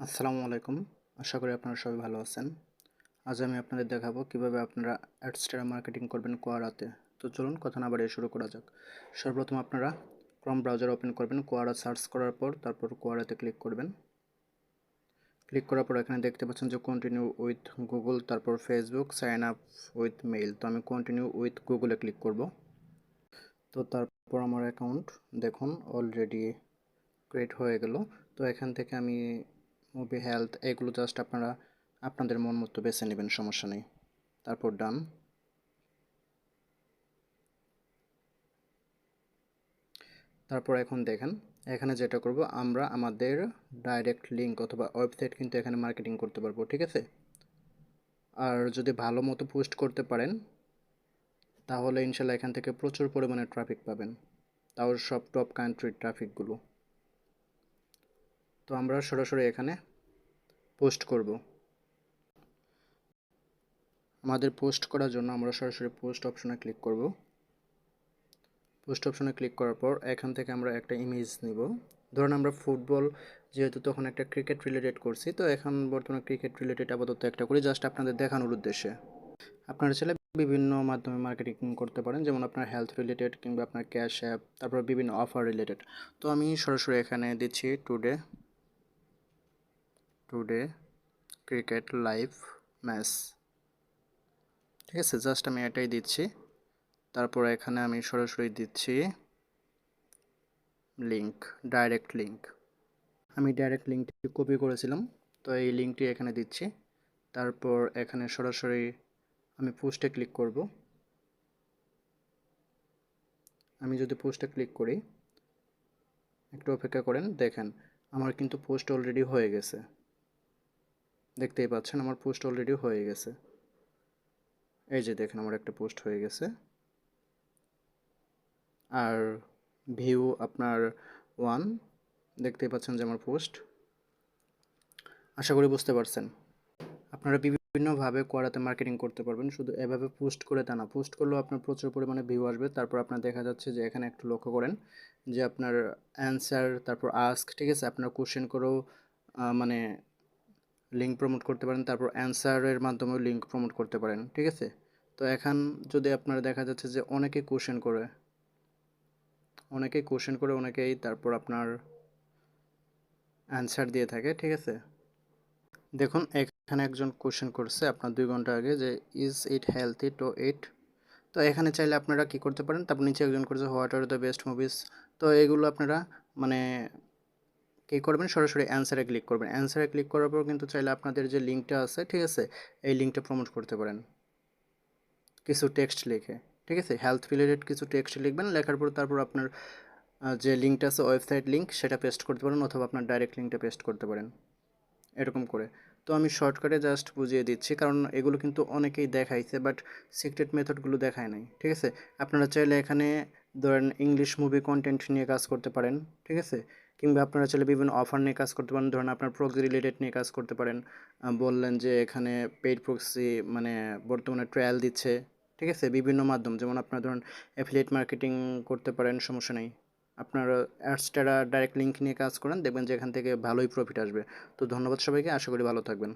আসসালামু আলাইকুম। আশা করি আপনারা সবাই ভালো আছেন। আজ আমি আপনাদের দেখাবো কীভাবে আপনারা অ্যাডস্টারা মার্কেটিং করবেন কোয়ারাতে। তো চলুন কথা না বাড়িয়ে শুরু করা যাক। সর্বপ্রথম আপনারা ক্রম ব্রাউজার ওপেন করবেন, কোয়ারা সার্চ করার পর তারপর কোয়ারাতে ক্লিক করবেন। ক্লিক করার পর এখানে দেখতে পাচ্ছেন যে কন্টিনিউ উইথ গুগল তারপর Facebook sign up with mail তো আমি কন্টিনিউ উইথ গুগলে ক্লিক করব। তো তারপর আমার অ্যাকাউন্ট দেখুন অলরেডি ক্রিয়েট হয়ে গেল। তো এখান থেকে আমি মুভি হেলথ এগুলো জাস্ট আপনারা আপনাদের মন মতো বেছে নেবেন, সমস্যা নেই। তারপর ডান তারপর এখন দেখেন, এখানে যেটা করব, আমরা আমাদের ডাইরেক্ট লিঙ্ক অথবা ওয়েবসাইট কিন্তু এখানে মার্কেটিং করতে পারব, ঠিক আছে? আর যদি ভালো মতো পোস্ট করতে পারেন, তাহলে ইনশাল্লাহ এখান থেকে প্রচুর পরিমাণে ট্রাফিক পাবেন। তাও সব টপ কান্ট্রির ট্রাফিকগুলো তো আমরা সরাসরি এখানে পোস্ট করব। আমাদের পোস্ট করার জন্য আমরা সরাসরি পোস্ট অপশনে ক্লিক করব। পোস্ট অপশনে ক্লিক করার পর এখান থেকে আমরা একটা ইমেজ নিব। ধরুন আমরা ফুটবল যেহেতু তখন একটা ক্রিকেট রিলেটেড করছি, তো এখন বর্তমানে ক্রিকেট রিলেটেড আপাতত একটা করি জাস্ট আপনাদের দেখানোর উদ্দেশ্যে। আপনারা চাইলে বিভিন্ন মাধ্যমে মার্কেটিং করতে পারেন, যেমন আপনার হেলথ রিলেটেড কিংবা আপনার ক্যাশ অ্যাপ তারপর বিভিন্ন অফার রিলেটেড তো আমি সরাসরি এখানে দিচ্ছি today today cricket live match ঠিক আছে জাস্ট আমি এটাই দিচ্ছি। তারপর এখানে আমি সরাসরি দিচ্ছি লিঙ্ক ডাইরেক্ট লিঙ্ক আমি ডাইরেক্ট লিঙ্কটি কপি করেছিলাম, তো এই লিঙ্কটি এখানে দিচ্ছি। তারপর এখানে সরাসরি আমি পোস্টে ক্লিক করব। আমি যদি পোস্টে ক্লিক করি, একটু অপেক্ষা করেন, দেখেন, আমার কিন্তু পোস্ট অলরেডি হয়ে গেছে। দেখতেই পাচ্ছেন আমার পোস্ট অলরেডি হয়ে গেছে। এই যে দেখেন আমার একটা পোস্ট হয়ে গেছে। আর ভিউ আপনার ওয়ান দেখতেই পাচ্ছেন যে আমার পোস্ট। আশা করি বুঝতে পারছেন। আপনারা বিভিন্নভাবে কোয়ারাতে মার্কেটিং করতে পারবেন। শুধু এভাবে পোস্ট করে তা না পোস্ট করলেও আপনার প্রচুর পরিমাণে ভিউ আসবে। তারপর আপনার দেখা যাচ্ছে যে এখানে একটু লক্ষ্য করেন যে আপনার অ্যান্সার তারপর আস্ক ঠিক আছে? আপনার কোশ্চেন করেও মানে লিঙ্ক প্রমোট করতে পারেন, তারপর অ্যান্সারের মাধ্যমেও লিঙ্ক প্রমোট করতে পারেন, ঠিক আছে? তো এখন যদি আপনার দেখা যাচ্ছে যে অনেকে কোশ্চেন করে অনেকেই কোশ্চেন করে, অনেকেই তারপর আপনার অ্যান্সার দিয়ে থাকে, ঠিক আছে? দেখুন, এখানে একজন কোশ্চেন করছে আপনার দুই ঘণ্টা আগে যে is it healthy to eat তো এখানে চাইলে আপনারা কি করতে পারেন? তারপর নিচে একজন করছে what are the best movies তো এগুলো আপনারা মানে কী করবেন? সরাসরি অ্যান্সারে ক্লিক করবেন। অ্যান্সারে ক্লিক করার পর কিন্তু চাইলে আপনাদের যে লিঙ্কটা আছে, ঠিক আছে? এই লিঙ্কটা প্রমোট করতে পারেন। কিছু টেক্সট লিখে, ঠিক আছে? হেলথ রিলেটেড কিছু টেক্সট লিখবেন, লেখার পর তারপর আপনার যে লিঙ্কটা আছে ওয়েবসাইট লিঙ্ক সেটা পেস্ট করতে পারেন অথবা আপনার ডাইরেক্ট লিঙ্কটা পেস্ট করতে পারেন। এরকম করে। তো আমি শর্টকাটে জাস্ট বুঝিয়ে দিচ্ছি, কারণ এগুলো কিন্তু অনেকেই দেখাইছে বাট সিক্রেট মেথডগুলো দেখায় নাই, ঠিক আছে? আপনারা চাইলে এখানে ধরেন ইংলিশ মুভি কন্টেন্ট নিয়ে কাজ করতে পারেন, ঠিক আছে? কিংবা আপনারা চাইলে বিভিন্ন অফার নিয়ে কাজ করতে পারেন, ধরেন আপনার প্রক্সি রিলেটেড নিয়ে কাজ করতে পারেন। বললেন যে এখানে পেইড প্রক্সি মানে বর্তমানে ট্রায়াল দিচ্ছে, ঠিক আছে? বিভিন্ন মাধ্যম, যেমন আপনারা ধরুন অ্যাফিলিয়েট মার্কেটিং করতে পারেন, সমস্যা নেই। আপনার অ্যাডসটারা ডাইরেক্ট লিঙ্ক নিয়ে কাজ করেন, দেখবেন যে এখান থেকে ভালোই প্রফিট আসবে। তো ধন্যবাদ সবাইকে, আশা করি ভালো থাকবেন।